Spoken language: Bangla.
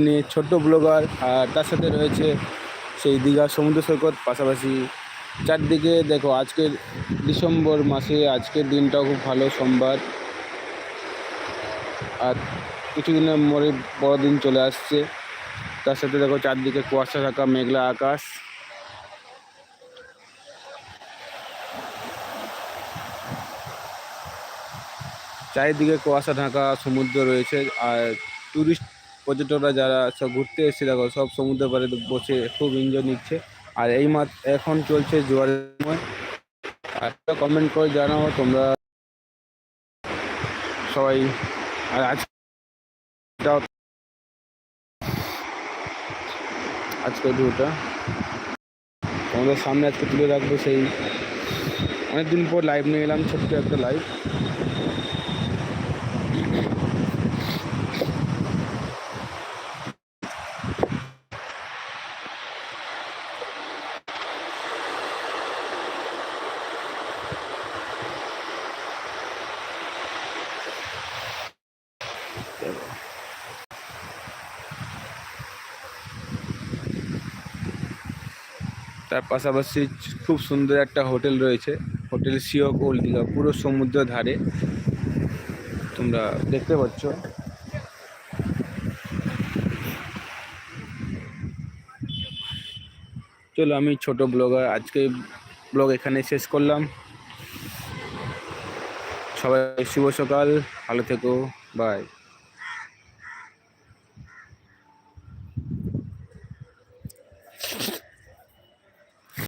নিয়ে ছোট্ট ব্লগার, আর তার সাথে রয়েছে সেই দীঘা সমুদ্র সৈকত পাশাপাশি। চারদিকে দেখো, আজকের ডিসেম্বর মাসে আজকের দিনটাও খুব ভালো, সোমবার। আর কিছুদিনের পরে বড়দিন চলে আসছে। তার সাথে দেখো, চারদিকে কুয়াশা থাকা মেঘলা আকাশ। চারিদিকে কুয়াশা ঢাকা সমুদ্র রয়েছে, আর টুরিস্ট পর্যটকরা যারা সব ঘুরতে এসেছে, দেখো সব সমুদ্র পাড়ে বসে খুব এনজয় নিচ্ছে। আর এই মাস এখন চলছে জোয়ারের সময়। আর একটা কমেন্ট করে জানাও তোমরা। সবাই, আর আজ আজকের ভিউটা তোমাদের সামনে আজকে তুলে রাখব সেই অনেকদিন পর লাইভ নিয়ে এলাম, ছোট্ট একটা লাইভ তার পাশাপাশি খুব সুন্দর একটা হোটেল রয়েছে। হোটেল সিওক ওল্ড দীঘা, পুরো সমুদ্র ধারে। তোমরা দেখতে পাচ্ছ। চলো আমি ছোট ব্লগার, আজকে ব্লগ এখানে শেষ করলাম। সবাই, শুভ সকাল, ভালো থেকো বাই